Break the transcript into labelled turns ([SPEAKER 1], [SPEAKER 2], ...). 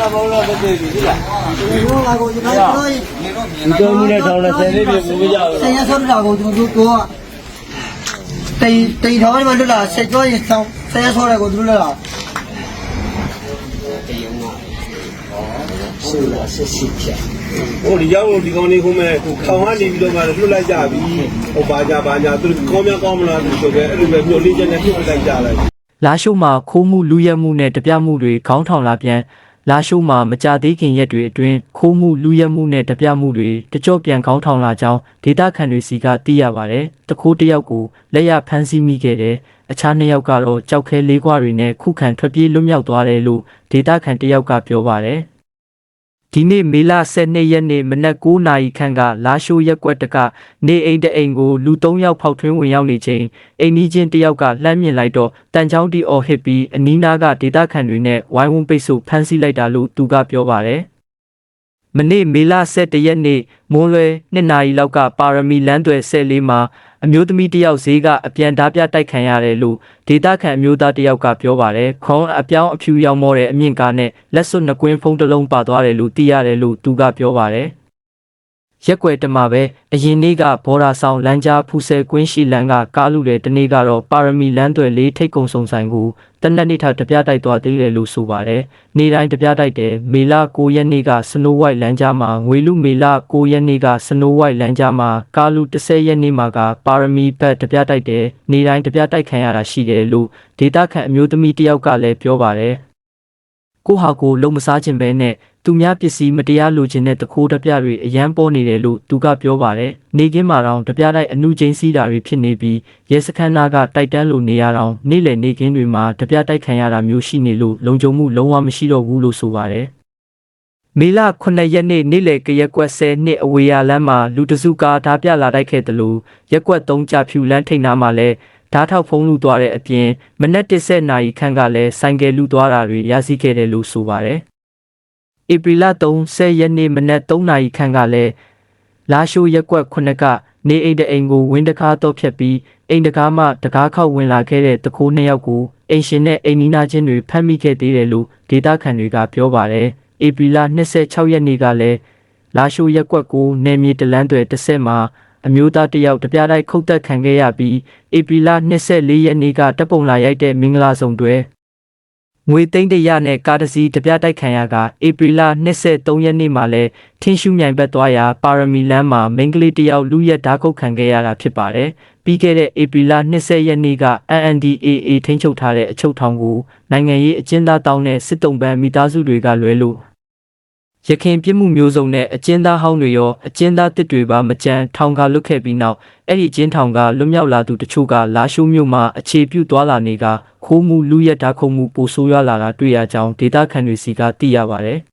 [SPEAKER 1] လာဘောလာတဲ့ပြည်ပြီလား
[SPEAKER 2] ကျွန်တော်လာကိုကျွန်တော်တို့
[SPEAKER 1] ဒီတော့မှုနဲ့ထောင်းတဲ့ဆယ်လေးပြဘူးမကြဘူး
[SPEAKER 2] ဆရာဆောက်တာကိုကျွန်တော်တို့ကတိတ်တိတ်တော်မှာလွတ်လာဆက်ကြောရင်ဆောင်းဆရာဆောက်တာကိုသူတို့လွတ်လာ
[SPEAKER 3] ဟိုဒီရောက်လို့ဒီကောင်းလေးခုမဲ့ခေါင်းကနေပြီးတော့မှလွတ်လိုက်ကြပြီဟိုဘာကြဘာညာသူကောင်းများကောင်းမလားသူဆိုပဲအဲ့လိုပဲညှို့လေးချက်နဲ့ပြုတ်လိုက်ကြလိုက်
[SPEAKER 4] လာရှိုးမှာခိုးမှုလူရက်မှုနဲ့တပြမှုတွေခေါင်းထောင်လာပြန် လာရှိုးမှာမကြသေးခင်ရက်တွေအတွင်းခိုးမှုလူရက်မှုနဲ့တပြမှုတွေတကြော့ပြန်ခေါင်းထောင်လာကြောင်းဒေတာခန်တွေစီကသိရပါတယ်။တခိုးတစ်ယောက်ကိုလက်ရဖမ်းဆီးမိခဲ့တယ်။အခြားနှစ်ယောက်ကတော့ကြောက်ခဲလေးခွတွေနဲ့ခုခံထွက်ပြေးလွတ်မြောက်သွားတယ်လို့ဒေတာခန်တစ်ယောက်ကပြောပါတယ်။ ဒီနေ့မေလ12ရက်နေ့မနက်9နာရီခန့်ကလာရှိုးရက်ကွက်တကနေအိမ်တအိမ်ကိုလူ3ယောက်ဖောက်ထွင်းဝင်ရောက်နေချိန်အိမ်နီးချင်းတစ်ယောက်ကလှမ်းမြင်လိုက်တော့တန်ချောင်းတီအော်ဟစ်ပြီးအနီးနားကဒေတာခန်တွေနဲ့ဝိုင်းဝန်းပိတ်ဆို့ဖမ်းဆီးလိုက်တာလို့သူကပြောပါတယ်။ မနေ့မေလ17ရက်နေ့မွန်းလွဲ2နာရီလောက်ကပါရမီလမ်းသွယ်14မှာအမျိုးသမီးတစ်ယောက်ဈေးကအပြန်ဓားပြတိုက်ခံရတယ်လို့ဒေတာခန်အမျိုးသားတစ်ယောက်ကပြောပါတယ်။ခေါင်းအပြောင်းအဖြူရောင်မောတဲ့အမြင့်ကားနဲ့လက်စွပ်နှကွင်းဖုံးတစ်လုံးပါသွားတယ်လို့သိရတယ်လို့သူကပြောပါတယ်။ ရက်ွယ်တမှာပဲအရင်နေ့ကဘော်ဒါဆောင်လမ်းကြားဖူဆယ်ကွင်းရှိလမ်းကကားလူတဲ့တနေ့ကတော့ပါရမီလမ်းသွယ်လေးထိတ်ကုံစုံဆိုင်ကိုတနက်နေ့ထတပြတိုက်သွားသေးတယ်လို့ဆိုပါတယ်။နေ့တိုင်းတပြတိုက်တယ်မေလ9ရက်နေ့ကစနိုးဝိုက်လမ်းကြားမှာငွေလူမေလ9ရက်နေ့ကစနိုးဝိုက်လမ်းကြားမှာကားလူ10ရက်နေ့မှာကပါရမီဘက်တပြတိုက်တယ်နေ့တိုင်းတပြတိုက်ခံရတာရှိတယ်လို့ဒေတာခန့်အမျိုးသမီးတစ်ယောက်ကလည်းပြောပါတယ်။ ကိုဟာကိုလုံမစားခြင်းပဲနဲ့သူများပစ္စည်းမတရားလိုချင်တဲ့တခိုးတပြတွေအရန်ပေါ်နေတယ်လို့သူကပြောပါတယ်။နေကင်းမှာတော့တပြတိုက်အမှုချင်းစီးတာတွေဖြစ်နေပြီးရဲစခန်းသားကတိုက်တန်းလိုနေရတော့နေ့လည်နေကင်းတွေမှာတပြတိုက်ခံရတာမျိုးရှိနေလို့လုံခြုံမှုလုံးဝမရှိတော့ဘူးလို့ဆိုပါတယ်။မေလ9ရက်နေ့နေ့လယ်ကရက်ကွက်10နှစ်အဝေးရလမ်းမှာလူတစုကားဓာပြလာတိုက်ခဲ့တယ်လို့ရက်ကွက်3ကြဖြူလမ်းထိပ်နားမှာလည်း ဓာတ်ထောက်ဖုံးလူသွားတဲ့အပြင်မနက်10နာရီခန့်ကလည်းဆိုင်ကယ်လူသွားတာတွေရရှိခဲ့တယ်လို့ဆိုပါတယ်။ဧပြီလ30ရက်နေ့မနက်3နာရီခန့်ကလည်းလာရှိုးရက်ကွက်9ကနေအိမ်တအိမ်ကိုဝင်းတကားတော့ဖြတ်ပြီးအိမ်တကားမှတကားခောက်ဝင်လာခဲ့တဲ့တခိုးနှစ်ယောက်ကိုအိမ်ရှင်နဲ့အိမ်နီးနားချင်းတွေဖမ်းမိခဲ့သေးတယ်လို့ဒေတာခန်တွေကပြောပါတယ်။ဧပြီလ26ရက်နေ့ကလည်းလာရှိုးရက်ကွက်ကိုနယ်မြေတလန်းတွေတစ်ဆက်မှာ အမျိုးသားတစ်ယောက်တပြားတိုက်ခုတ်တက်ခံခဲ့ရပြီးဧပြီလ24ရက်နေ့ကတပ်ပုံလာရိုက်တဲ့မင်္ဂလာဆောင်တွေငွေသိန်းတရနဲ့ကားတစ်စီးတပြားတိုက်ခံရကဧပြီလ23ရက်နေ့မှာလဲထင်းရှူးမြိုင်ဘက်သွားရာပါရမီလမ်းမှာမိန်းကလေးတစ်ယောက်လူရက်ဓာတ်ခုတ်ခံခဲ့ရတာဖြစ်ပါတယ်။ပြီးခဲ့တဲ့ဧပြီလ20ရက်နေ့က NNDAA ထိန်းချုပ်ထားတဲ့အချုပ်ထောင်ကိုနိုင်ငံရေးအကျဉ်းသားတောင်းတဲ့စစ်တုံးပန်းမိသားစုတွေကလွဲလို့ ရခင်ပြစ်မှုမျိုးစုံနဲ့အကျဉ်းသားဟောင်းတွေရောအကျဉ်းသားတစ်တွေပါမကြမ်းထောင်ကလွတ်ခဲ့ပြီးနောက်အဲ့ဒီအကျဉ်းထောင်ကလွတ်မြောက်လာသူတချို့ကလာရှိုးမြို့မှာအခြေပြုသွားလာနေကခိုးမှုလူရက်ဓာတ်ခုံမှုပိုဆိုးရွားလာတာတွေ့ရကြောင်းဒေတာခန်တွေစီကသိရပါတယ်။